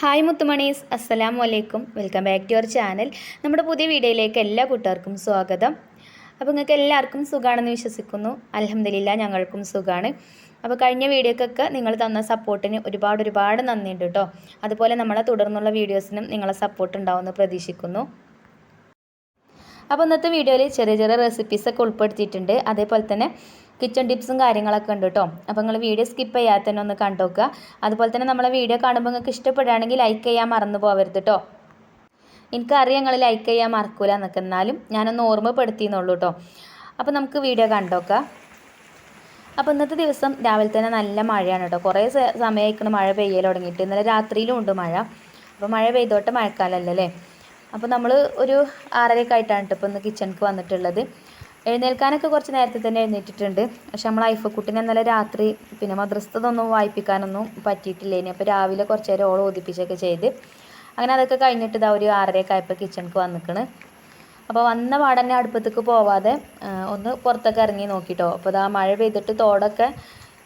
Hi മുത്തുമണീസ് അസ്സലാമു അലൈക്കും welcome back to your channel. നമ്മുടെ പുതിയ വീഡിയോയിലേക്ക് എല്ലാ കൂട്ടുകാർക്കും സ്വാഗതം. അപ്പോൾ നിങ്ങൾക്ക് എല്ലാവർക്കും സുഖമാണെന്ന് വിശ്വസിക്കുന്നു. അലഹമ്മദില്ല ഞങ്ങൾക്കും സുഖമാണ് അപ്പോൾ കഴിഞ്ഞ വീഡിയോക്കൊക്കെ നിങ്ങൾ തന്ന സപ്പോർട്ടിന് ഒരുപാട് ഒരുപാട് നന്ദിയുണ്ട് കേട്ടോ. അതുപോലെ നമ്മളെ തുടർന്നുള്ള വീഡിയോസിനും നിങ്ങളെ സപ്പോർട്ട് ഉണ്ടാവുമെന്ന് പ്രതീക്ഷിക്കുന്നു. അപ്പോൾ ഇന്നത്തെ വീഡിയോയിൽ ചെറിയ ചെറിയ റെസിപ്പീസൊക്കെ ഉൾപ്പെടുത്തിയിട്ടുണ്ട്. അതേപോലെ തന്നെ കിച്ചൺ ടിപ്സും കാര്യങ്ങളൊക്കെ ഉണ്ട് കേട്ടോ. അപ്പോൾ നിങ്ങൾ വീഡിയോ സ്കിപ്പ് ചെയ്യാതെ തന്നെ ഒന്ന് കണ്ടുനോക്കുക അതുപോലെ തന്നെ നമ്മളെ വീഡിയോ കാണുമ്പോൾ നിങ്ങൾക്ക് ഇഷ്ടപ്പെടുകയാണെങ്കിൽ ലൈക്ക് ചെയ്യാൻ മറന്നു പോകരുത് കേട്ടോ. എനിക്കറിയാം നിങ്ങൾ ലൈക്ക് ചെയ്യാൻ മറക്കൂല എന്നൊക്കെ. എന്നാലും ഞാനൊന്ന് ഓർമ്മപ്പെടുത്തിയെന്നുള്ളൂ കേട്ടോ. അപ്പോൾ നമുക്ക് വീഡിയോ കണ്ടോക്കാം. അപ്പോൾ ഇന്നത്തെ ദിവസം രാവിലെ തന്നെ നല്ല മഴയാണ് കേട്ടോ. കുറേ സമയമായിക്കണം മഴ പെയ്യൽ തുടങ്ങിയിട്ട്. ഇന്നലെ രാത്രിയിലും ഉണ്ട് മഴ. അപ്പോൾ മഴ പെയ്തോട്ടെ മഴക്കാലമല്ലേ അപ്പോൾ നമ്മൾ ഒരു ആറരയൊക്കെ ആയിട്ടാണ് കേട്ടോ ഇപ്പോൾ ഇന്ന് കിച്ചണിക്ക് വന്നിട്ടുള്ളത്. എഴുന്നേൽക്കാനൊക്കെ കുറച്ച് നേരത്തെ തന്നെ എഴുന്നേറ്റിട്ടുണ്ട്. പക്ഷെ നമ്മൾ ഐഫക്കുട്ടിനെ ഇന്നലെ രാത്രി പിന്നെ മദ്രസ്ഥതൊന്നും വായിപ്പിക്കാനൊന്നും പറ്റിയിട്ടില്ല ഇനി അപ്പോൾ രാവിലെ കുറച്ച് നേരം ഓളം ഓതിപ്പിച്ചൊക്കെ ചെയ്ത് അങ്ങനെ അതൊക്കെ കഴിഞ്ഞിട്ട് ഇതാ ഒരു ആറരയൊക്കെ ആയപ്പോൾ കിച്ചണിക്ക് വന്നിക്കണ്. അപ്പോൾ വന്ന പാടന്നെ അടുപ്പത്തേക്ക് പോവാതെ ഒന്ന് പുറത്തൊക്കെ ഇറങ്ങി നോക്കിട്ടോ. അപ്പോൾ ഇതാ മഴ പെയ്തിട്ട് തോടൊക്കെ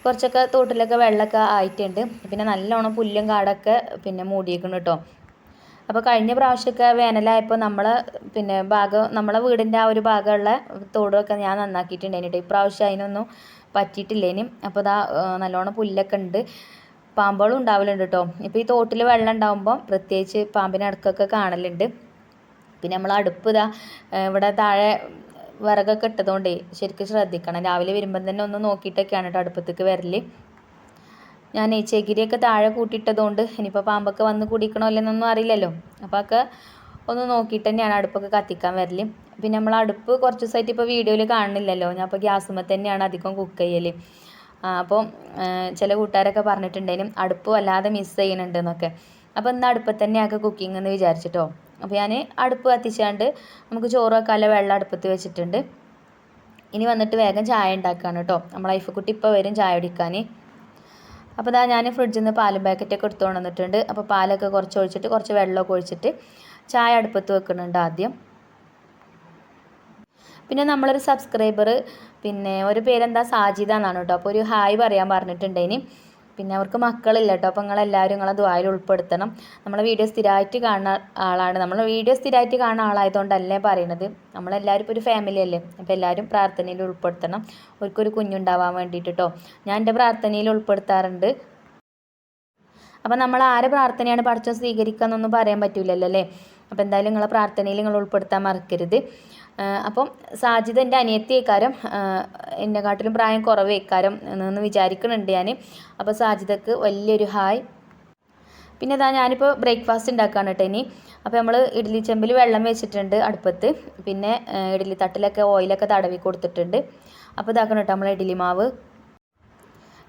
കുറച്ചൊക്കെ തോട്ടിലൊക്കെ വെള്ളമൊക്കെ ആയിട്ടുണ്ട്. പിന്നെ നല്ലോണം പുല്ലും കാടൊക്കെ പിന്നെ മൂടിയേക്കണം കേട്ടോ അപ്പോൾ കഴിഞ്ഞ പ്രാവശ്യമൊക്കെ വേനലായപ്പോൾ നമ്മളെ പിന്നെ ഭാഗം നമ്മളെ വീടിന്റെ ആ ഒരു ഭാഗമുള്ള തോടൊക്കെ ഞാൻ നന്നാക്കിയിട്ടുണ്ടായിരുന്നു ഇപ്രാവശ്യം അതിനൊന്നും പറ്റിയിട്ടില്ലേനും അപ്പോൾ ഇതാ നല്ലോണം പുല്ലൊക്കെ ഉണ്ട്. പാമ്പുകളും ഉണ്ടാവലുണ്ട് കേട്ടോ ഇപ്പോൾ ഈ തോട്ടിൽ വെള്ളം ഉണ്ടാകുമ്പോൾ പ്രത്യേകിച്ച് പാമ്പിനെ അടുക്കൊക്കെ കാണലുണ്ട്. പിന്നെ നമ്മൾ അടുപ്പ് ഇതാ ഇവിടെ താഴെ വിറകൊക്കെ ഇട്ടതുകൊണ്ടേ ശരിക്കും ശ്രദ്ധിക്കണം. രാവിലെ വരുമ്പം തന്നെ ഒന്ന് നോക്കിയിട്ടൊക്കെയാണ് കേട്ടോ അടുപ്പത്തേക്ക് വരൽ ഞാൻ ഈ ചകിരിയൊക്കെ താഴെ കൂട്ടിയിട്ടതുകൊണ്ട് ഇനിയിപ്പോൾ പാമ്പൊക്കെ വന്ന് കുടിക്കണോ ഇല്ലെന്നൊന്നും അറിയില്ലല്ലോ. അപ്പോൾ ഒക്കെ ഒന്ന് നോക്കിയിട്ട് തന്നെയാണ് അടുപ്പൊക്കെ കത്തിക്കാൻ വരൽ പിന്നെ നമ്മൾ അടുപ്പ് കുറച്ച് ദിവസമായിട്ട് ഇപ്പോൾ വീഡിയോയിൽ കാണുന്നില്ലല്ലോ. ഞാൻ അപ്പോൾ ഗ്യാസുമ്മ തന്നെയാണ് അധികം കുക്ക് ചെയ്യൽ അപ്പോൾ ചില കൂട്ടുകാരൊക്കെ പറഞ്ഞിട്ടുണ്ടെങ്കിലും അടുപ്പ് വല്ലാതെ മിസ് ചെയ്യുന്നുണ്ട് എന്നൊക്കെ അപ്പോൾ ഇന്ന് അടുപ്പത്ത് തന്നെയൊക്കെ കുക്കിംഗ് എന്ന് വിചാരിച്ചിട്ടോ. അപ്പോൾ ഞാൻ അടുപ്പ് കത്തിച്ചാണ്ട് നമുക്ക് ചോറ് വെക്കാനുള്ള വെള്ളം അടുപ്പത്ത് വെച്ചിട്ടുണ്ട്. ഇനി വന്നിട്ട് വേഗം ചായ ഉണ്ടാക്കുകയാണ് കേട്ടോ. നമ്മൾ ഐഫക്കുട്ടി ഇപ്പോൾ വരും ചായ കുടിക്കാൻ അപ്പോൾ ഇതാ ഞാൻ ഫ്രിഡ്ജിൽ നിന്ന് പാലും പാക്കറ്റൊക്കെ എടുത്തു കൊണ്ടുവന്നിട്ടുണ്ട്. അപ്പോൾ പാലൊക്കെ കുറച്ച് ഒഴിച്ചിട്ട് കുറച്ച് വെള്ളമൊക്കെ ഒഴിച്ചിട്ട് ചായ അടുപ്പത്ത് വെക്കുന്നുണ്ട് ആദ്യം. പിന്നെ നമ്മളൊരു സബ്സ്ക്രൈബർ പിന്നെ ഒരു പേരെന്താ? സാജിദ എന്നാണ് കേട്ടോ. അപ്പോൾ ഒരു ഹായ് പറയാൻ പറഞ്ഞിട്ടുണ്ടേനി. പിന്നെ അവർക്ക് മക്കളില്ല കേട്ടോ അപ്പോൾ നിങ്ങളെല്ലാവരും നിങ്ങളെ ദ്വായിൽ ഉൾപ്പെടുത്തണം. നമ്മളെ വീഡിയോ സ്ഥിരമായിട്ട് കാണുന്ന ആളാണ്. നമ്മൾ വീഡിയോ സ്ഥിരമായിട്ട് കാണുന്ന ആളായതുകൊണ്ടല്ലേ പറയണത്. നമ്മളെല്ലാവരും ഇപ്പോൾ ഒരു ഫാമിലി അല്ലേ. അപ്പോൾ എല്ലാവരും പ്രാർത്ഥനയിൽ ഉൾപ്പെടുത്തണം. അവർക്കൊരു കുഞ്ഞുണ്ടാവാൻ വേണ്ടിയിട്ട് കേട്ടോ ഞാൻ എന്റെ പ്രാർത്ഥനയിൽ ഉൾപ്പെടുത്താറുണ്ട്. അപ്പോൾ നമ്മൾ ആരെ പ്രാർത്ഥനയാണ് പഠിച്ചോ സ്വീകരിക്കുക എന്നൊന്നും പറയാൻ പറ്റില്ലല്ലോ അല്ലേ? അപ്പോൾ എന്തായാലും നിങ്ങളെ പ്രാർത്ഥനയിൽ നിങ്ങൾ ഉൾപ്പെടുത്താൻ മറക്കരുത്. അപ്പം സാജിദ് എന്റെ അനിയത്തിയേക്കാരം എന്നെക്കാട്ടിലും പ്രായം കുറവേക്കാരം എന്ന് വിചാരിക്കുന്നുണ്ട് ഞാൻ. അപ്പോൾ സാജിദക്ക് വലിയൊരു ഹായ്. പിന്നെ ഇതാ ഞാനിപ്പോൾ ബ്രേക്ക്ഫാസ്റ്റ് ഉണ്ടാക്കുകയാണ് കേട്ടോ ഇനി. അപ്പോൾ നമ്മൾ ഇഡ്ഡലി ചെമ്പിൽ വെള്ളം വെച്ചിട്ടുണ്ട് അടുപ്പത്ത്. പിന്നെ ഇഡ്ഡലി തട്ടിലൊക്കെ ഓയിലൊക്കെ തടവി കൊടുത്തിട്ടുണ്ട്. അപ്പോൾ ഇതാക്കണം കേട്ടോ നമ്മൾ ഇഡ്ഡലി മാവ്.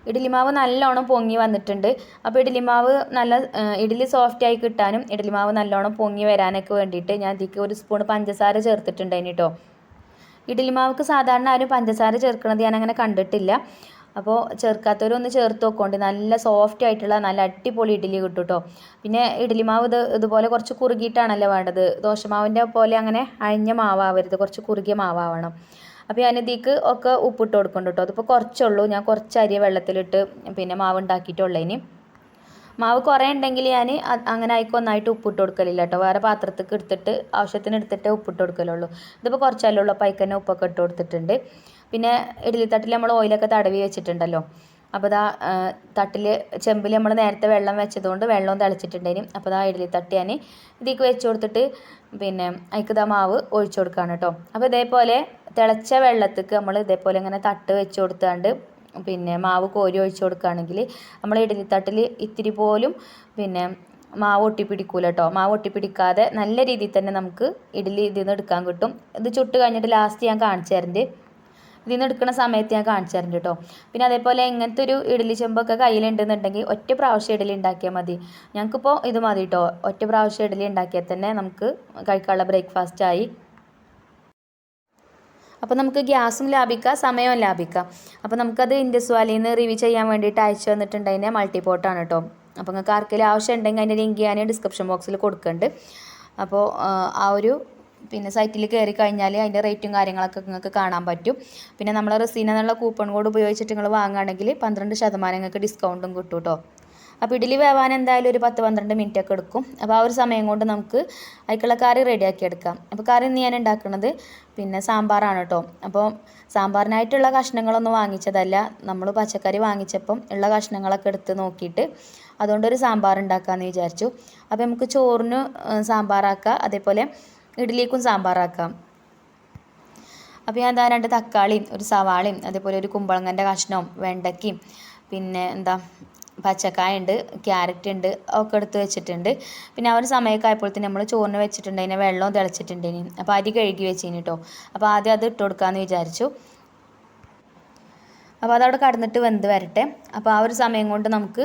ഇഡ്ഡലി മാവ് നല്ലോണം പൊങ്ങി വന്നിട്ടുണ്ട്. അപ്പോൾ ഇഡ്ഡലി മാവ് നല്ല ഇഡ്ഡലി സോഫ്റ്റ് ആയി കിട്ടാനും ഇഡ്ഡലി മാവ് നല്ലോണം പൊങ്ങി വരാനൊക്കെ വേണ്ടിയിട്ട് ഞാൻ ഇതിക്ക് ഒരു സ്പൂൺ പഞ്ചസാര ചേർത്തിട്ടുണ്ട് അതിന് കേട്ടോ ഇഡ്ഡലി മാവ്ക്ക് സാധാരണ ആരും പഞ്ചസാര ചേർക്കുന്നത് ഞാൻ അങ്ങനെ കണ്ടിട്ടില്ല. അപ്പോൾ ചേർക്കാത്തവരൊന്ന് ചേർത്ത് നോക്കോണ്ട് നല്ല സോഫ്റ്റ് ആയിട്ടുള്ള നല്ല അടിപൊളി ഇഡ്ഡലി കിട്ടും കേട്ടോ പിന്നെ ഇഡ്ഡലി മാവ് ഇത് ഇതുപോലെ കുറച്ച് കുറുകിയിട്ടാണല്ലോ വേണ്ടത്. ദോശമാവിന്റെ പോലെ അങ്ങനെ അഴിഞ്ഞ മാവാവരുത്. കുറച്ച് കുറുകിയ മാവാവണം. അപ്പോൾ ഞാൻ ഇതിക്ക് ഒക്കെ ഉപ്പിട്ട് കൊടുക്കുന്നുണ്ട് കേട്ടോ. അതിപ്പോൾ കുറച്ചുള്ളൂ. ഞാൻ കുറച്ച് അരി വെള്ളത്തിലിട്ട് പിന്നെ മാവ് ഉണ്ടാക്കിയിട്ടുള്ളതിന് മാവ് കുറേ ഉണ്ടെങ്കിൽ ഞാൻ അങ്ങനെ ആയിക്കോ ഒന്നായിട്ട് ഉപ്പിട്ട് കൊടുക്കലില്ല കേട്ടോ. വേറെ പാത്രത്തേക്ക് എടുത്തിട്ട് ആവശ്യത്തിന് എടുത്തിട്ട് ഉപ്പിട്ട് കൊടുക്കലുള്ളൂ. ഇതിപ്പോൾ കുറച്ചല്ലേ ഉള്ളൂ. അപ്പോൾ അതിൽ ഉപ്പൊക്കെ ഇട്ട് കൊടുത്തിട്ടുണ്ട്. പിന്നെ ഇഡ്ഡലി തട്ടിൽ നമ്മൾ ഓയിലൊക്കെ തടവി വെച്ചിട്ടുണ്ടല്ലോ. അപ്പോൾ ഇതാ തട്ടിൽ ചെമ്പിൽ നമ്മൾ നേരത്തെ വെള്ളം വെച്ചതുകൊണ്ട് വെള്ളവും തിളച്ചിട്ടുണ്ടായിരുന്നു അപ്പോൾ ഇതാ ഇഡ്ഡലി തട്ടി ഞാൻ ഇതിലേക്ക് വെച്ച് കൊടുത്തിട്ട് പിന്നെ അതിക്ക് ഇതാ മാവ് ഒഴിച്ചു കൊടുക്കുകയാണ് കേട്ടോ അപ്പോൾ ഇതേപോലെ തിളച്ച വെള്ളത്തേക്ക് നമ്മൾ ഇതേപോലെ ഇങ്ങനെ തട്ട് വെച്ച് കൊടുത്താണ്ട് പിന്നെ മാവ് കോരി ഒഴിച്ചു കൊടുക്കുകയാണെങ്കിൽ നമ്മൾ ഇഡ്ഡലി തട്ടിൽ ഇത്തിരി പോലും പിന്നെ മാവ് ഒട്ടിപ്പിടിക്കൂല കേട്ടോ മാവ് ഒട്ടിപ്പിടിക്കാതെ നല്ല രീതിയിൽ തന്നെ നമുക്ക് ഇഡ്ഡലി ഇതിൽ നിന്ന് എടുക്കാൻ കിട്ടും. ഇത് ചുട്ട് കഴിഞ്ഞിട്ട് ലാസ്റ്റ് ഞാൻ കാണിച്ചു തരുന്നുണ്ട് ഇതിൽ നിന്ന് എടുക്കുന്ന സമയത്ത് ഞാൻ കാണിച്ചു തരുന്നുണ്ട് കേട്ടോ പിന്നെ അതേപോലെ ഇങ്ങനത്തെ ഒരു ഇഡ്ഡലി ചെമ്പൊക്കെ കയ്യിലുണ്ടെന്നുണ്ടെങ്കിൽ ഒറ്റ പ്രാവശ്യം ഇഡ്ഡലി ഉണ്ടാക്കിയാൽ മതി. ഞങ്ങൾക്കിപ്പോൾ ഇത് മതി കേട്ടോ ഒറ്റ പ്രാവശ്യം ഇഡ്ഡലി ഉണ്ടാക്കിയാൽ തന്നെ നമുക്ക് കഴിക്കാനുള്ള ബ്രേക്ക്ഫാസ്റ്റായി അപ്പോൾ നമുക്ക് ഗ്യാസും ലാഭിക്കാം സമയവും ലാഭിക്കാം. അപ്പോൾ നമുക്കത് ഇൻഡസ് വാലിയിൽ നിന്ന് റിവ്യൂ ചെയ്യാൻ വേണ്ടിയിട്ട് അയച്ചു തന്നിട്ടുണ്ട്. അതിന്റെ മൾട്ടി പോട്ടാണ് കേട്ടോ അപ്പോൾ നിങ്ങൾക്ക് ആർക്കെങ്കിലും ആവശ്യം ഉണ്ടെങ്കിൽ അതിന്റെ ലിങ്ക് ഞാൻ ഡിസ്ക്രിപ്ഷൻ ബോക്സിൽ കൊടുക്കുന്നുണ്ട്. അപ്പോൾ ആ ഒരു പിന്നെ സൈറ്റിൽ കയറി കഴിഞ്ഞാൽ അതിന്റെ റേറ്റും കാര്യങ്ങളൊക്കെ നിങ്ങൾക്ക് കാണാൻ പറ്റും. പിന്നെ നമ്മൾ റസീന എന്നുള്ള കൂപ്പൺ കോഡ് ഉപയോഗിച്ചിട്ട് നിങ്ങൾ വാങ്ങുകയാണെങ്കിൽ പന്ത്രണ്ട് ശതമാനം നിങ്ങൾക്ക് ഡിസ്കൗണ്ടും കിട്ടും കേട്ടോ അപ്പോൾ ഇഡ്ഡലി വേവാൻ എന്തായാലും ഒരു പത്ത് പന്ത്രണ്ട് മിനിറ്റ് ഒക്കെ എടുക്കും. അപ്പോൾ ആ ഒരു സമയം കൊണ്ട് നമുക്ക് അതിക്കുള്ള കറി റെഡിയാക്കി എടുക്കാം. അപ്പോൾ കറി ഇന്ന് ഞാൻ ഉണ്ടാക്കുന്നത് പിന്നെ സാമ്പാറാണ് കേട്ടോ അപ്പോൾ സാമ്പാറിനായിട്ടുള്ള കഷ്ണങ്ങളൊന്നും വാങ്ങിച്ചതല്ല. നമ്മൾ പച്ചക്കറി വാങ്ങിച്ചപ്പം ഉള്ള കഷ്ണങ്ങളൊക്കെ എടുത്ത് നോക്കിയിട്ട് അതുകൊണ്ടൊരു സാമ്പാർ ഉണ്ടാക്കാമെന്ന് വിചാരിച്ചു. അപ്പോൾ നമുക്ക് ചോറിന് സാമ്പാറാക്കാം. അതേപോലെ ഇഡ്ഡലിക്കും സാമ്പാറാക്കാം. അപ്പോൾ ഞാൻ എന്താ രണ്ട് തക്കാളിയും ഒരു സവാളയും അതേപോലെ ഒരു കുമ്പളങ്ങന്റെ കഷ്ണവും വെണ്ടയ്ക്കയും പിന്നെ എന്താ പച്ചക്കായ ഉണ്ട് ക്യാരറ്റ് ഉണ്ട് ഒക്കെ എടുത്ത് വെച്ചിട്ടുണ്ട്. പിന്നെ ആ ഒരു സമയമൊക്കെ ആയപ്പോഴത്തേന് നമ്മൾ ചോറിന് വെച്ചിട്ടുണ്ട് അതിനെ വെള്ളവും തിളച്ചിട്ടുണ്ട് ഇനി അപ്പോൾ അരി കഴുകി വെച്ചിന് കേട്ടോ അപ്പോൾ ആദ്യം അത് ഇട്ട് കൊടുക്കാമെന്ന് വിചാരിച്ചു. അപ്പോൾ അതവിടെ കടന്നിട്ട് വെന്ത് വരട്ടെ. അപ്പോൾ ആ ഒരു സമയം കൊണ്ട് നമുക്ക്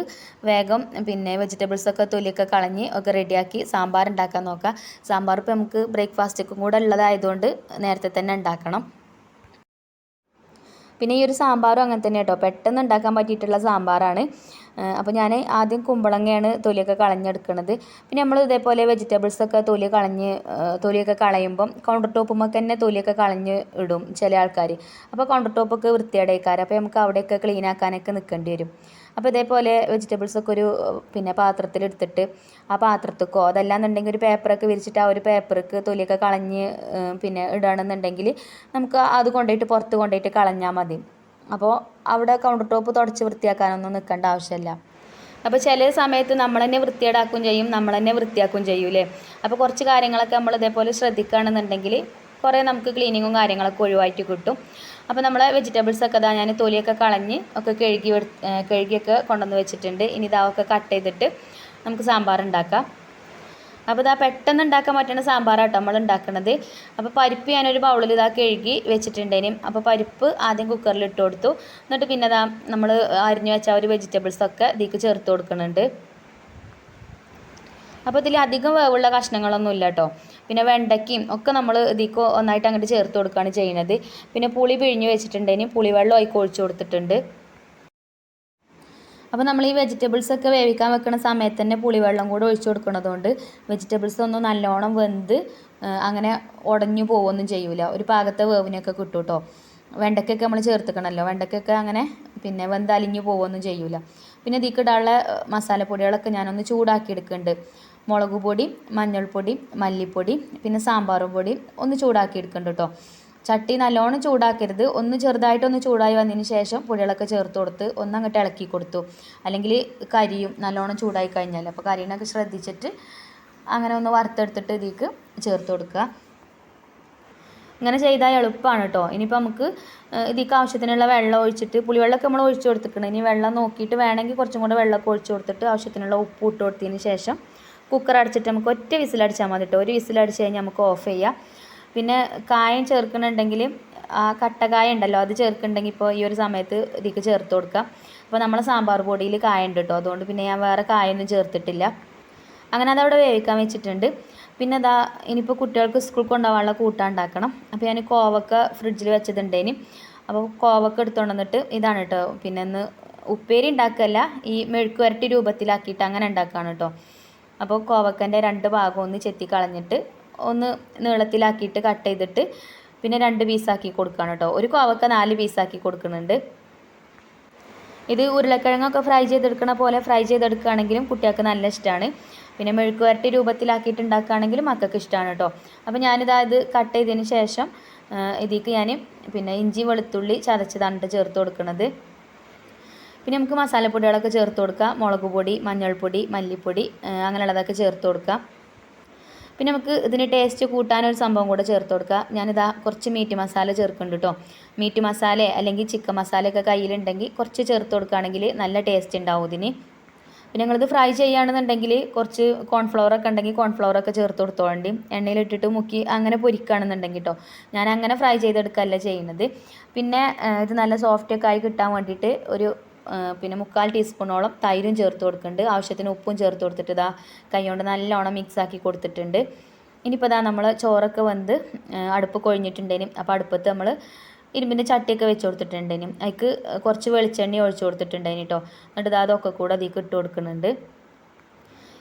വേഗം പിന്നെ വെജിറ്റബിൾസൊക്കെ തൊലിയൊക്കെ കളഞ്ഞ് ഒക്കെ റെഡിയാക്കി സാമ്പാർ ഉണ്ടാക്കാൻ നോക്കാം. സാമ്പാർ ഇപ്പോൾ നമുക്ക് ബ്രേക്ക്ഫാസ്റ്റൊക്കെ കൂടെ ഉള്ളതായതുകൊണ്ട് നേരത്തെ തന്നെ ഉണ്ടാക്കണം. പിന്നെ ഈ ഒരു സാമ്പാറും അങ്ങനെ തന്നെ കേട്ടോ. പെട്ടെന്ന് ഉണ്ടാക്കാൻ പറ്റിയിട്ടുള്ള സാമ്പാറാണ്. അപ്പോൾ ഞാൻ ആദ്യം കുമ്പളങ്ങയാണ് തൊലിയൊക്കെ കളഞ്ഞെടുക്കുന്നത് പിന്നെ നമ്മൾ ഇതേപോലെ വെജിറ്റബിൾസൊക്കെ തൊലി കളഞ്ഞ് തൊലിയൊക്കെ കളയുമ്പം കൗണ്ടർ ടോപ്പുമൊക്കെ തന്നെ തൊലിയൊക്കെ കളഞ്ഞ് ഇടും ചില ആൾക്കാർ അപ്പോൾ കൗണ്ടർ ടോപ്പൊക്കെ വൃത്തിയേടേക്കാരം അപ്പോൾ നമുക്ക് അവിടെയൊക്കെ ക്ലീൻ ആക്കാനൊക്കെ നിൽക്കേണ്ടി വരും. അപ്പോൾ ഇതേപോലെ വെജിറ്റബിൾസൊക്കെ ഒരു പിന്നെ പാത്രത്തിലെടുത്തിട്ട് ആ പാത്രത്തേക്കോ അതല്ലാന്നുണ്ടെങ്കിൽ ഒരു പേപ്പറൊക്കെ വിരിച്ചിട്ട് ആ ഒരു പേപ്പർക്ക് തൊലിയൊക്കെ കളഞ്ഞ് പിന്നെ ഇടുകയാണെന്നുണ്ടെങ്കിൽ നമുക്ക് അത് കൊണ്ടുപോയിട്ട് പുറത്ത് കൊണ്ടുപോയിട്ട് കളഞ്ഞാൽ മതി. അപ്പോൾ അവിടെ കൗണ്ടർ ടോപ്പ് തുടച്ച് വൃത്തിയാക്കാനൊന്നും നിൽക്കേണ്ട ആവശ്യമില്ല. അപ്പോൾ ചില സമയത്ത് നമ്മൾ തന്നെ വൃത്തിയേടാക്കും ചെയ്യും നമ്മൾ തന്നെ വൃത്തിയാക്കും ചെയ്യൂലേ അപ്പോൾ കുറച്ച് കാര്യങ്ങളൊക്കെ നമ്മൾ ഇതേപോലെ ശ്രദ്ധിക്കുകയാണെന്നുണ്ടെങ്കിൽ കുറേ നമുക്ക് ക്ലീനിങ്ങും കാര്യങ്ങളൊക്കെ ഒഴിവായിട്ട് കിട്ടും. അപ്പോൾ നമ്മളെ വെജിറ്റബിൾസ് ഒക്കെ ഇതാ ഞാൻ തൊലിയൊക്കെ കളഞ്ഞ് ഒക്കെ കഴുകി കഴുകിയൊക്കെ കൊണ്ടുവന്ന് വെച്ചിട്ടുണ്ട്. ഇനി ഇതാവൊക്കെ കട്ട് ചെയ്തിട്ട് നമുക്ക് സാമ്പാർ ഉണ്ടാക്കാം. അപ്പോൾ ഇതാ പെട്ടെന്ന് ഉണ്ടാക്കാൻ പറ്റുന്ന സാമ്പാറാട്ടോ നമ്മൾ ഉണ്ടാക്കുന്നത് അപ്പോൾ പരിപ്പ് ഞാനൊരു ബൗളിൽ ഇതാ കഴുകി വെച്ചിട്ടുണ്ടേനും അപ്പോൾ പരിപ്പ് ആദ്യം കുക്കറിൽ ഇട്ട് കൊടുത്തു. എന്നിട്ട് പിന്നെ ഇതാ നമ്മൾ അരിഞ്ഞു വെച്ച ഒരു വെജിറ്റബിൾസൊക്കെ ഇതിലേക്ക് ചേർത്ത് കൊടുക്കുന്നുണ്ട് അപ്പോൾ ഇതിൽ അധികം വേവുള്ള കഷ്ണങ്ങളൊന്നും ഇല്ല കേട്ടോ പിന്നെ വെണ്ടയ്ക്കയും ഒക്കെ നമ്മൾ ഇതിലേക്ക് ഒന്നായിട്ട് അങ്ങോട്ട് ചേർത്ത് കൊടുക്കുകയാണ് ചെയ്യുന്നത്. പിന്നെ പുളി പിഴിഞ്ഞ് വെച്ചിട്ടുണ്ടെങ്കിൽ പുളിവെള്ളം ആയി കൊഴിച്ച് കൊടുത്തിട്ടുണ്ട്. അപ്പോൾ നമ്മൾ ഈ വെജിറ്റബിൾസ് ഒക്കെ വേവിക്കാൻ വെക്കുന്ന സമയത്ത് തന്നെ പുളിവെള്ളം കൂടെ ഒഴിച്ചു കൊടുക്കുന്നതുകൊണ്ട് വെജിറ്റബിൾസ് ഒന്നും നല്ലോണം വെന്ത് അങ്ങനെ ഉടഞ്ഞു പോവുകയൊന്നും ചെയ്യൂല. ഒരു പാകത്തെ വേവിനൊക്കെ കിട്ടും കേട്ടോ. വെണ്ടയ്ക്കൊക്കെ നമ്മൾ ചേർത്തിക്കണമല്ലോ. വെണ്ടയ്ക്കൊക്കെ അങ്ങനെ പിന്നെ വെന്ത് അലിഞ്ഞു പോകുമൊന്നും ചെയ്യൂല. പിന്നെ ഇതിക്കിടാനുള്ള മസാലപ്പൊടികളൊക്കെ ഞാനൊന്ന് ചൂടാക്കി എടുക്കുന്നുണ്ട്. മുളക് പൊടി മഞ്ഞൾപ്പൊടി മല്ലിപ്പൊടി പിന്നെ സാമ്പാർ പൊടി ഒന്ന് ചൂടാക്കി എടുക്കുന്നുണ്ട് കേട്ടോ ചട്ടി നല്ലോണം ചൂടാക്കരുത്. ഒന്ന് ചെറുതായിട്ടൊന്ന് ചൂടായി വന്നതിന് ശേഷം പൊടികളൊക്കെ ചേർത്ത് കൊടുത്ത് ഒന്ന് അങ്ങോട്ട് ഇളക്കി കൊടുത്തു. അല്ലെങ്കിൽ കരിയും നല്ലോണം ചൂടായി കഴിഞ്ഞാൽ. അപ്പോൾ കരീനൊക്കെ ശ്രദ്ധിച്ചിട്ട് അങ്ങനെ ഒന്ന് വറുത്തെടുത്തിട്ട് ഇതിലേക്ക് ചേർത്ത് കൊടുക്കുക. ഇങ്ങനെ ചെയ്താൽ എളുപ്പമാണ് കേട്ടോ ഇനിയിപ്പോൾ നമുക്ക് ഇതിക്ക് ആവശ്യത്തിനുള്ള വെള്ളം ഒഴിച്ചിട്ട് പുളിവെള്ളമൊക്കെ നമ്മൾ ഒഴിച്ചു കൊടുത്തിട്ടുണ്ട്. ഇനി വെള്ളം നോക്കിയിട്ട് വേണമെങ്കിൽ കുറച്ചും കൂടെ വെള്ളമൊക്കെ ഒഴിച്ചു കൊടുത്തിട്ട് ആവശ്യത്തിനുള്ള ഉപ്പ് ഇട്ട് കൊടുത്തതിന് ശേഷം കുക്കർ അടച്ചിട്ട് നമുക്ക് ഒറ്റ വിസിലടിച്ചാൽ മതി കേട്ടോ ഒരു വിസിലടിച്ച് കഴിഞ്ഞാൽ നമുക്ക് ഓഫ് ചെയ്യാം. പിന്നെ കായം ചേർക്കുന്നുണ്ടെങ്കിൽ ആ കട്ടകായ ഉണ്ടല്ലോ അത് ചേർക്കുന്നുണ്ടെങ്കിൽ ഇപ്പോൾ ഈ ഒരു സമയത്ത് ഇതിക്ക് ചേർത്ത് കൊടുക്കാം. അപ്പോൾ നമ്മളെ സാമ്പാർ പൊടിയിൽ കായ ഉണ്ട് കേട്ടോ അതുകൊണ്ട് പിന്നെ ഞാൻ വേറെ കായൊന്നും ചേർത്തിട്ടില്ല. അങ്ങനെ അതവിടെ വേവിക്കാൻ വെച്ചിട്ടുണ്ട്. പിന്നെ അതാ ഇനിയിപ്പോൾ കുട്ടികൾക്ക് സ്കൂൾ കൊണ്ടുപോകാനുള്ള കൂട്ടാൻ ഉണ്ടാക്കണം. അപ്പോൾ ഞാൻ കോവക്ക ഫ്രിഡ്ജിൽ വെച്ചതുണ്ടേനി അപ്പോൾ കോവക്ക എടുത്തുകൊണ്ട് വന്നിട്ട് ഇതാണ് കേട്ടോ പിന്നെ ഒന്ന് ഉപ്പേരി ഉണ്ടാക്കല്ല ഈ മെഴുക്ക് വരട്ടി രൂപത്തിലാക്കിയിട്ട് അങ്ങനെ ഉണ്ടാക്കുകയാണ് കേട്ടോ അപ്പോൾ കോവക്കന്റെ രണ്ട് ഭാഗം ഒന്ന് ചെത്തിക്കളഞ്ഞിട്ട് ഒന്ന് നീളത്തിലാക്കിയിട്ട് കട്ട് ചെയ്തിട്ട് പിന്നെ രണ്ട് പീസാക്കി കൊടുക്കുകയാണ് കേട്ടോ. ഒരു കോവക്ക നാല് പീസാക്കി കൊടുക്കുന്നുണ്ട്. ഇത് ഉരുളക്കിഴങ്ങൊക്കെ ഫ്രൈ ചെയ്തെടുക്കണ പോലെ ഫ്രൈ ചെയ്തെടുക്കുകയാണെങ്കിലും കുട്ടികൾക്ക് നല്ല ഇഷ്ടമാണ്. പിന്നെ മെഴുക്ക് വരട്ടി രൂപത്തിലാക്കിയിട്ട് ഉണ്ടാക്കുകയാണെങ്കിലും മക്കൾക്ക് ഇഷ്ടമാണ് കേട്ടോ. അപ്പോൾ ഞാനിതാ ഇത് കട്ട് ചെയ്തതിന് ശേഷം ഇതിലേക്ക് ഞാൻ പിന്നെ ഇഞ്ചി വെളുത്തുള്ളി ചതച്ചതാണ് ചേർത്ത് കൊടുക്കുന്നത് പിന്നെ നമുക്ക് മസാലപ്പൊടികളൊക്കെ ചേർത്ത് കൊടുക്കാം മുളക് പൊടി മഞ്ഞൾപ്പൊടി മല്ലിപ്പൊടി അങ്ങനെയുള്ളതൊക്കെ ചേർത്ത് കൊടുക്കാം പിന്നെ നമുക്ക് ഇതിന് ടേസ്റ്റ് കൂട്ടാനൊരു സംഭവം കൂടെ ചേർത്ത് കൊടുക്കുക. ഞാനിതാ കുറച്ച് മീറ്റ് മസാല ചേർക്കുന്നുണ്ട് കേട്ടോ മീറ്റ് മസാല അല്ലെങ്കിൽ ചിക്കൻ മസാലയൊക്കെ കയ്യിലുണ്ടെങ്കിൽ കുറച്ച് ചേർത്ത് കൊടുക്കുകയാണെങ്കിൽ നല്ല ടേസ്റ്റ് ഉണ്ടാവും ഇതിന്. പിന്നെ നിങ്ങളിത് ഫ്രൈ ചെയ്യുകയാണെന്നുണ്ടെങ്കിൽ കുറച്ച് കോൺഫ്ലവർ ഒക്കെ ഉണ്ടെങ്കിൽ കോൺഫ്ലവർ ഒക്കെ ചേർത്ത് കൊടുത്തോളണ്ടി. എണ്ണയിലിട്ടിട്ട് മുക്കി അങ്ങനെ പൊരിക്കുകയാണെന്നുണ്ടെങ്കിൽ കേട്ടോ ഞാൻ അങ്ങനെ ഫ്രൈ ചെയ്തെടുക്കുകയല്ല ചെയ്യുന്നത്. പിന്നെ ഇത് നല്ല സോഫ്റ്റൊക്കെ ആയി കിട്ടാൻ വേണ്ടിയിട്ട് ഒരു പിന്നെ മുക്കാൽ ടീസ്പൂണോളം തൈരും ചേർത്ത് കൊടുക്കുന്നുണ്ട്. ആവശ്യത്തിന് ഉപ്പും ചേർത്ത് കൊടുത്തിട്ട് ഇതാ കൈകൊണ്ട് നല്ലോണം മിക്സ് ആക്കി കൊടുത്തിട്ടുണ്ട്. ഇനിയിപ്പോൾ ഇതാ നമ്മൾ ചോറൊക്കെ വന്ന് അടുപ്പ് കൊഴിഞ്ഞിട്ടുണ്ടേനും. അപ്പോൾ അടുപ്പത്ത് നമ്മൾ ഇരുമ്പിന്റെ ചട്ടിയൊക്കെ വെച്ച് കൊടുത്തിട്ടുണ്ടേനും. അതിക്ക് കുറച്ച് വെളിച്ചെണ്ണ ഒഴിച്ച് കൊടുത്തിട്ടുണ്ടേനും കേട്ടോ എന്നിട്ട് ഇതാ അതൊക്കെ കൂടെ അതിൽ ഇട്ട് കൊടുക്കുന്നുണ്ട്.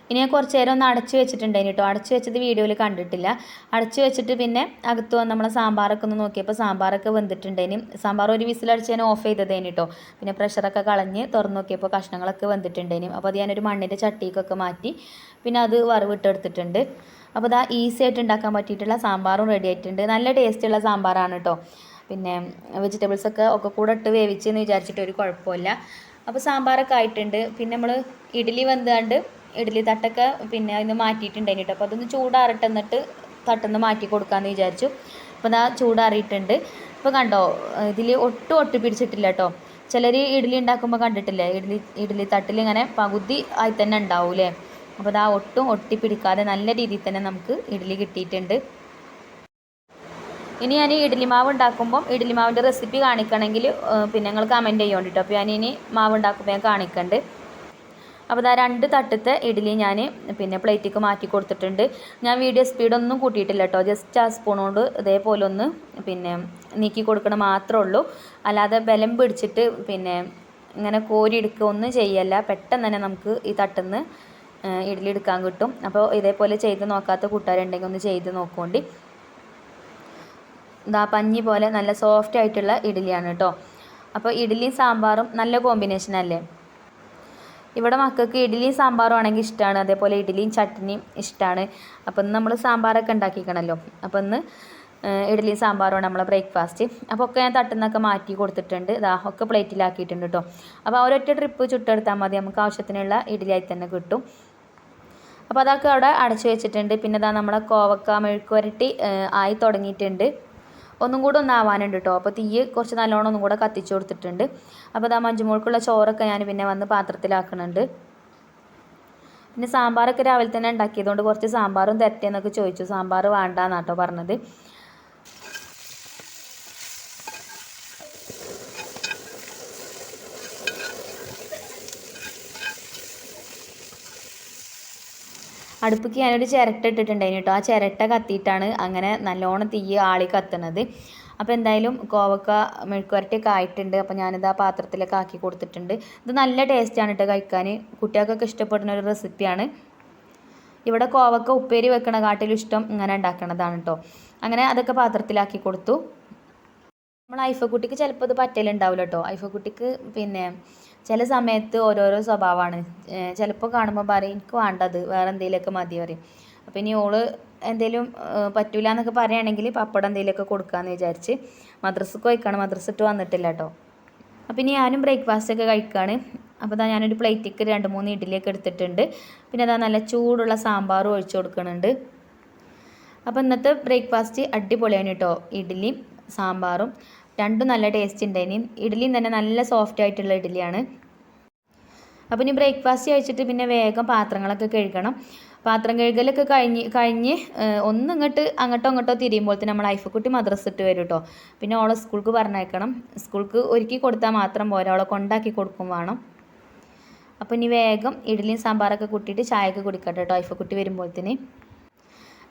ഇനി ഞാൻ കുറച്ച് നേരം ഒന്ന് അടച്ചു വെച്ചിട്ടുണ്ടായിന് കേട്ടോ അടച്ചു വെച്ചത് വീഡിയോയിൽ കണ്ടിട്ടില്ല. അടച്ചു വെച്ചിട്ട് പിന്നെ അകത്ത് വന്ന് നമ്മളെ സാമ്പാറൊക്കെ ഒന്ന് നോക്കിയപ്പോൾ സാമ്പാറൊക്കെ വെന്തിട്ടുണ്ടേനി സാമ്പാർ ഒരു വിസിലടിച്ച് ഞാൻ ഓഫ് ചെയ്തതേന് കേട്ടോ പിന്നെ പ്രഷറൊക്കെ കളഞ്ഞ് തുറന്ന് നോക്കിയപ്പോൾ കഷ്ണങ്ങളൊക്കെ വെന്തിട്ടുണ്ടേനി അപ്പോൾ അത് ഞാനൊരു മണ്ണിന്റെ ചട്ടിക്കൊക്കെ മാറ്റി പിന്നെ അത് വറവിട്ടെടുത്തിട്ടുണ്ട് അപ്പോൾ അതാ ഈസി ആയിട്ട് ഉണ്ടാക്കാൻ പറ്റിയിട്ടുള്ള സാമ്പാറും റെഡി ആയിട്ടുണ്ട്. നല്ല ടേസ്റ്റുള്ള സാമ്പാറാണ് കേട്ടോ പിന്നെ വെജിറ്റബിൾസൊക്കെ ഒക്കെ കൂടെ ഇട്ട് വേവിച്ച് എന്ന് വിചാരിച്ചിട്ട് ഒരു കുഴപ്പമില്ല. അപ്പോൾ സാമ്പാറൊക്കെ ആയിട്ടുണ്ട്. പിന്നെ നമ്മൾ ഇഡ്ഡലി വെന്താണ്ട് ഇഡ്ഡലി തട്ടൊക്കെ പിന്നെ അതിന് മാറ്റിയിട്ടുണ്ടായിന് കേട്ടോ അപ്പോൾ അതൊന്ന് ചൂടാറിട്ട് എന്നിട്ട് തട്ടൊന്ന് മാറ്റി കൊടുക്കാമെന്ന് വിചാരിച്ചു. അപ്പോൾ അതാ ചൂടാറിയിട്ടുണ്ട്. ഇപ്പോൾ കണ്ടോ ഇതിൽ ഒട്ടും ഒട്ടി പിടിച്ചിട്ടില്ല കേട്ടോ ചിലർ ഇഡ്ഡലി ഉണ്ടാക്കുമ്പോൾ കണ്ടിട്ടില്ലേ? ഇഡ്ഡലി ഇഡ്ഡലി തട്ടിൽ ഇങ്ങനെ പകുതി ആയി തന്നെ ഉണ്ടാവൂലേ? അപ്പോൾ അതാ ഒട്ടും ഒട്ടി പിടിക്കാതെ നല്ല രീതിയിൽ തന്നെ നമുക്ക് ഇഡ്ഡലി കിട്ടിയിട്ടുണ്ട്. ഇനി ഞാൻ ഇഡ്ഡലി മാവ് ഉണ്ടാക്കുമ്പം ഇഡ്ഡലി മാവിന്റെ റെസിപ്പി കാണിക്കണമെങ്കിൽ പിന്നെ നിങ്ങൾ കമന്റ് ചെയ്യുകൊണ്ട് കേട്ടോ അപ്പോൾ ഞാൻ ഇനി മാവ് ഉണ്ടാക്കുമ്പോൾ ഞാൻ കാണിക്കുന്നുണ്ട് അപ്പോൾ ഇതാ രണ്ട് തട്ടത്തെ ഇഡ്ഡലി ഞാൻ പിന്നെ പ്ലേറ്റിക്ക് മാറ്റി കൊടുത്തിട്ടുണ്ട്. ഞാൻ വീഡിയോ സ്പീഡൊന്നും കൂട്ടിയിട്ടില്ല കേട്ടോ ജസ്റ്റ് ആ സ്പൂൺ കൊണ്ട് ഇതേപോലെ ഒന്ന് പിന്നെ നീക്കി കൊടുക്കണ മാത്രമേ ഉള്ളൂ. അല്ലാതെ ബലം പിടിച്ചിട്ട് പിന്നെ ഇങ്ങനെ കോരി എടുക്കുക ഒന്നും ചെയ്യല്ല. പെട്ടെന്ന് തന്നെ നമുക്ക് ഈ തട്ടുന്ന് ഇഡ്ഡലി എടുക്കാൻ കിട്ടും. അപ്പോൾ ഇതേപോലെ ചെയ്ത് നോക്കാത്ത കൂട്ടുകാരുണ്ടെങ്കിൽ ഒന്ന് ചെയ്ത് നോക്കുകൊണ്ട് ഇതാ പഞ്ഞി പോലെ നല്ല സോഫ്റ്റ് ആയിട്ടുള്ള ഇഡ്ഡലിയാണ് കേട്ടോ അപ്പോൾ ഇഡ്ഡലിയും സാമ്പാറും നല്ല കോമ്പിനേഷൻ അല്ലേ? ഇവിടെ മക്കൾക്ക് ഇഡ്ഡലിയും സാമ്പാറും ആണെങ്കിൽ ഇഷ്ടമാണ് അതേപോലെ ഇഡ്ഡലിയും ചട്നിയും ഇഷ്ടമാണ് അപ്പം ഇന്ന് നമ്മൾ സാമ്പാറൊക്കെ ഉണ്ടാക്കിക്കണമല്ലോ അപ്പം ഇന്ന് ഇഡ്ഡലിയും സാമ്പാറുമാണ് നമ്മളെ ബ്രേക്ക്ഫാസ്റ്റ്. അപ്പോൾ ഒക്കെ ഞാൻ തട്ടുന്നൊക്കെ മാറ്റി കൊടുത്തിട്ടുണ്ട്. ഇതാ ഒക്കെ പ്ലേറ്റിലാക്കിയിട്ടുണ്ട് കേട്ടോ അപ്പോൾ ഒരൊറ്റ ട്രിപ്പ് ചുട്ടെടുത്താൽ മതി. നമുക്ക് ആവശ്യത്തിനുള്ള ഇഡ്ഡലിയായി തന്നെ കിട്ടും. അപ്പോൾ അതൊക്കെ അവിടെ അടച്ചു വെച്ചിട്ടുണ്ട്. പിന്നെ ഇതാ നമ്മളെ കോവക്ക മെഴുക്കുവരട്ടി ആയി തുടങ്ങിയിട്ടുണ്ട്. ഒന്നും കൂടെ ഒന്ന് ആവാനുണ്ട് കേട്ടോ അപ്പോൾ തീ കുറച്ച് നല്ലോണം ഒന്നും കൂടെ കത്തിച്ചു കൊടുത്തിട്ടുണ്ട്. അപ്പോൾ ഇതാ മഞ്ചുമോൾക്കുള്ള ചോറൊക്കെ ഞാൻ പിന്നെ വന്ന് പാത്രത്തിലാക്കുന്നുണ്ട്. പിന്നെ സാമ്പാറൊക്കെ രാവിലെ തന്നെ ഉണ്ടാക്കിയതുകൊണ്ട് കുറച്ച് സാമ്പാറും തരട്ടേന്നൊക്കെ ചോദിച്ചു. സാമ്പാർ വേണ്ടാന്നാട്ടോ പറഞ്ഞത്. അടുപ്പിക്ക് ഞാനൊരു ചിരട്ട ഇട്ടിട്ടുണ്ടായിരുന്നു കേട്ടോ. ആ ചിരട്ട കത്തിയിട്ടാണ് അങ്ങനെ നല്ലോണം തീ ആളി കത്തുന്നത് അപ്പോൾ എന്തായാലും കോവക്ക മെഴുക്കുവരട്ടിയൊക്കെ ആയിട്ടുണ്ട്. അപ്പോൾ ഞാനിത് ആ പാത്രത്തിലൊക്കെ ആക്കി കൊടുത്തിട്ടുണ്ട്. ഇത് നല്ല ടേസ്റ്റാണ് കേട്ടോ കഴിക്കാൻ കുട്ടികൾക്കൊക്കെ ഇഷ്ടപ്പെടുന്ന ഒരു റെസിപ്പിയാണ് ഇവിടെ കോവക്ക ഉപ്പേരി വെക്കണ കാട്ടിലും ഇഷ്ടം ഇങ്ങനെ ഉണ്ടാക്കണതാണ് കേട്ടോ. അങ്ങനെ അതൊക്കെ പാത്രത്തിലാക്കി കൊടുത്തു. നമ്മൾ ഐഫക്കുട്ടിക്ക് ചിലപ്പോൾ ഇത് പറ്റലുണ്ടാവില്ല കേട്ടോ. ഐഫക്കുട്ടിക്ക് പിന്നെ ചില സമയത്ത് ഓരോരോ സ്വഭാവമാണ്. ചിലപ്പോൾ കാണുമ്പോൾ പറയും എനിക്ക് വേണ്ടത് വേറെ എന്തെങ്കിലുമൊക്കെ മതി പറയും. അപ്പോൾ ഇനി ഓൾ എന്തെങ്കിലും പറ്റൂല എന്നൊക്കെ പറയുകയാണെങ്കിൽ പപ്പടം എന്തെങ്കിലുമൊക്കെ കൊടുക്കാമെന്ന് വിചാരിച്ച് മദ്രസക്ക് പോയിക്കാണ്. മദ്രസ ഇട്ട് വന്നിട്ടില്ല കേട്ടോ അപ്പോൾ ഇനി ഞാനും ബ്രേക്ക്ഫാസ്റ്റ് ഒക്കെ കഴിക്കുകയാണ് അപ്പോൾ അതാ ഞാനൊരു പ്ലേറ്റിക്ക് രണ്ട് മൂന്ന് ഇഡ്ഡലിയൊക്കെ എടുത്തിട്ടുണ്ട്. പിന്നെ അതാ നല്ല ചൂടുള്ള സാമ്പാർ ഒഴിച്ചു കൊടുക്കുന്നുണ്ട് അപ്പോൾ ഇന്നത്തെ ബ്രേക്ക്ഫാസ്റ്റ് അടിപൊളിയാണ് കേട്ടോ. ഇഡ്ഡലിയും സാമ്പാറും. രണ്ടും നല്ല ടേസ്റ്റ് ഉണ്ടായിന് ഇഡ്ഡലിയും തന്നെ നല്ല സോഫ്റ്റ് ആയിട്ടുള്ള ഇഡ്ഡലിയാണ് അപ്പോൾ ഇനി ബ്രേക്ക്ഫാസ്റ്റ് കഴിച്ചിട്ട് പിന്നെ വേഗം പാത്രങ്ങളൊക്കെ കഴുകണം. പാത്രം കഴുകലൊക്കെ കഴിഞ്ഞ് കഴിഞ്ഞ് ഒന്ന് ഇങ്ങോട്ട് അങ്ങോട്ടോ അങ്ങോട്ടോ തന്നെ നമ്മൾ ഐഫക്കുട്ടി മദ്രസ് ഇട്ട് വരും കേട്ടോ പിന്നെ ഓളെ സ്കൂൾക്ക് പറഞ്ഞേക്കണം സ്കൂൾക്ക് ഒരുക്കി കൊടുത്താൽ മാത്രം പോരാ. ഓളെ കൊണ്ടാക്കി കൊടുക്കും വേണം. അപ്പോൾ ഇനി വേഗം ഇഡ്ഡലിയും സാമ്പാറൊക്കെ കൂട്ടിയിട്ട് ചായയൊക്കെ കുടിക്കട്ടെ കേട്ടോ ഐഫക്കുട്ടി വരുമ്പോഴത്തേന്.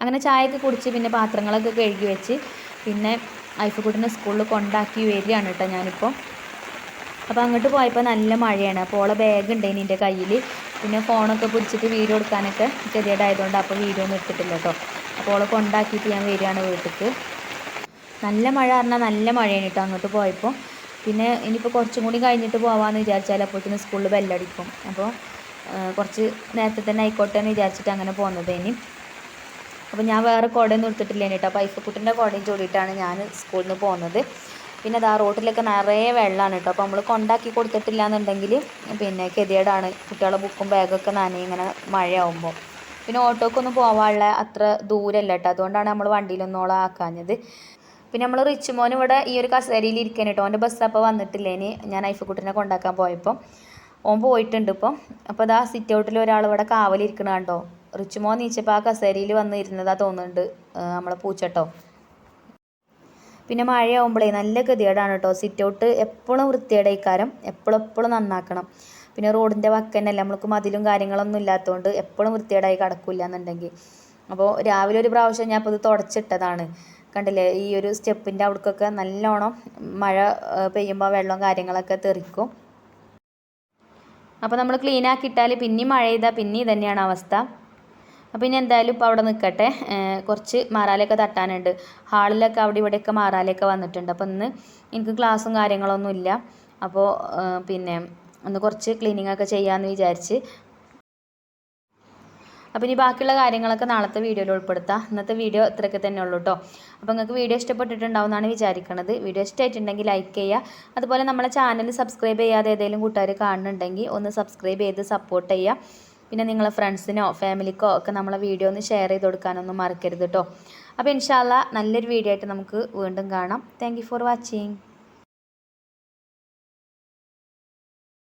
അങ്ങനെ ചായയൊക്കെ കുടിച്ച് പിന്നെ പാത്രങ്ങളൊക്കെ കഴുകി വെച്ച് പിന്നെ ഐഫക്കുട്ടിനെ സ്കൂളിൽ കൊണ്ടാക്കി വരികയാണ് കേട്ടോ ഞാനിപ്പോൾ. അപ്പോൾ അങ്ങോട്ട് പോയപ്പോൾ നല്ല മഴയാണ്. അപ്പോൾ ഓളെ ബാഗ് ഉണ്ടായിന് എന്റെ കയ്യിൽ. പിന്നെ ഫോണൊക്കെ പിടിച്ചിട്ട് വീഡിയോ എടുക്കാനൊക്കെ ചെറിയതായതുകൊണ്ട് അപ്പോൾ വീഡിയോ ഒന്നും എടുത്തിട്ടില്ല കേട്ടോ. അപ്പോൾ ഓളെ കൊണ്ടാക്കിയിട്ട് ഞാൻ വരികയാണ് വീട്ടിൽ നല്ല മഴ പറഞ്ഞാൽ നല്ല മഴയാണ് കേട്ടോ അങ്ങോട്ട് പോയപ്പോൾ. പിന്നെ ഇനിയിപ്പോൾ കുറച്ചും കൂടി കഴിഞ്ഞിട്ട് പോകാമെന്ന് വിചാരിച്ചാൽ അപ്പോഴത്തേന് സ്കൂളിൽ ബെല്ലടിക്കും അപ്പോൾ കുറച്ച് നേരത്തെ തന്നെ ആയിക്കോട്ടെ എന്ന് വിചാരിച്ചിട്ട് അങ്ങനെ പോകുന്നതേനി അപ്പോൾ ഞാൻ വേറെ കുടയൊന്നും എടുത്തിട്ടില്ല കേട്ടോ അപ്പോൾ ഐഫക്കുട്ടിന്റെ കുടയും ചൂടിയിട്ടാണ് ഞാൻ സ്കൂളിൽ നിന്ന് പോകുന്നത് പിന്നെ അതാ റോട്ടിലൊക്കെ നിറയെ വെള്ളമാണ് കേട്ടോ അപ്പോൾ നമ്മൾ കൊണ്ടാക്കി കൊടുത്തിട്ടില്ല എന്നുണ്ടെങ്കിൽ പിന്നെ കെതിയേടാണ്. കുട്ടികളെ ബുക്കും ബാഗൊക്കെ നനയും ഇങ്ങനെ മഴയാവുമ്പോൾ പിന്നെ ഓട്ടോക്കൊന്നും പോകാനുള്ള അത്ര ദൂരമല്ല കേട്ടോ അതുകൊണ്ടാണ് നമ്മൾ വണ്ടിയിലൊന്നോളം ആക്കാഞ്ഞത്. പിന്നെ നമ്മൾ റിച്ച് മോൻ ഇവിടെ ഈ ഒരു കസേരയിൽ ഇരിക്കാൻ കേട്ടോ അവന്റെ ബസ് അപ്പോൾ വന്നിട്ടില്ലേനി. ഞാൻ ഐഫക്കുട്ടിനെ കൊണ്ടാക്കാൻ പോയപ്പോൾ ഓൻ പോയിട്ടുണ്ട് ഇപ്പം. അപ്പോൾ അതാ സിറ്റ് ഔട്ടിൽ ഒരാൾ ഇവിടെ കാവലിരിക്കണ കണ്ടോ? റിച്ച് മോൻ നീച്ചപ്പോൾ ആ കസേരയിൽ വന്ന് ഇരുന്നതാ തോന്നുന്നുണ്ട് നമ്മളെ പൂച്ചട്ടോ. പിന്നെ മഴയാവുമ്പോഴേ നല്ല ഗതികേടാണ് കേട്ടോ സിറ്റ് ഔട്ട് എപ്പോഴും വൃത്തിയുടെ ഇക്കാരം എപ്പോഴും എപ്പോഴും നന്നാക്കണം. പിന്നെ റോഡിന്റെ വക്കന്നല്ല നമ്മൾക്ക് മതിലും കാര്യങ്ങളൊന്നും ഇല്ലാത്തതുകൊണ്ട് എപ്പോഴും വൃത്തികേടായി കിടക്കില്ല എന്നുണ്ടെങ്കിൽ. അപ്പോൾ രാവിലെ ഒരു പ്രാവശ്യം ഞാൻ ഇപ്പോൾ ഇത് തുടച്ചിട്ടതാണ്. കണ്ടില്ലേ ഈ ഒരു സ്റ്റെപ്പിന്റെ അവിടേക്കൊക്കെ നല്ലോണം മഴ പെയ്യുമ്പോൾ വെള്ളം കാര്യങ്ങളൊക്കെ തെറിക്കും. അപ്പോൾ നമ്മൾ ക്ലീൻ ആക്കിയിട്ടാൽ പിന്നെയും മഴ ചെയ്താൽ പിന്നെയും ഇതന്നെയാണ് അവസ്ഥ. അപ്പോൾ ഇനി എന്തായാലും ഇപ്പോൾ അവിടെ നിൽക്കട്ടെ കുറച്ച് മാറാലൊക്കെ തട്ടാനുണ്ട്. ഹാളിലൊക്കെ അവിടെ ഇവിടെയൊക്കെ മാറാലൊക്കെ വന്നിട്ടുണ്ട്. അപ്പോൾ ഇന്ന് എനിക്ക് ക്ലാസ്സും കാര്യങ്ങളൊന്നും ഇല്ല. അപ്പോൾ പിന്നെ ഒന്ന് കുറച്ച് ക്ലീനിങ് ഒക്കെ ചെയ്യാമെന്ന് വിചാരിച്ച്. അപ്പോൾ ഇനി ബാക്കിയുള്ള കാര്യങ്ങളൊക്കെ നാളത്തെ വീഡിയോയിൽ ഉൾപ്പെടുത്താം. ഇന്നത്തെ വീഡിയോ ഇത്രയൊക്കെ തന്നെ ഉള്ളൂ കേട്ടോ അപ്പോൾ നിങ്ങൾക്ക് വീഡിയോ ഇഷ്ടപ്പെട്ടിട്ടുണ്ടാവും എന്നാണ് വിചാരിക്കുന്നത് വീഡിയോ ഇഷ്ടമായിട്ടുണ്ടെങ്കിൽ ലൈക്ക് ചെയ്യുക അതുപോലെ നമ്മളെ ചാനൽ സബ്സ്ക്രൈബ് ചെയ്യാതെ ഏതെങ്കിലും കൂട്ടുകാർ കാണുന്നുണ്ടെങ്കിൽ ഒന്ന് സബ്സ്ക്രൈബ് ചെയ്ത് സപ്പോർട്ട് ചെയ്യുക പിന്നെ നിങ്ങളെ ഫ്രണ്ട്സിനോ ഫാമിലിക്കോ ഒക്കെ നമ്മളെ വീഡിയോ ഒന്ന് ഷെയർ ചെയ്ത് കൊടുക്കാനൊന്നും മറക്കരുത് കേട്ടോ അപ്പോൾ ഇൻഷാല്ല നല്ലൊരു വീഡിയോ ആയിട്ട് നമുക്ക് വീണ്ടും കാണാം. Thank for watching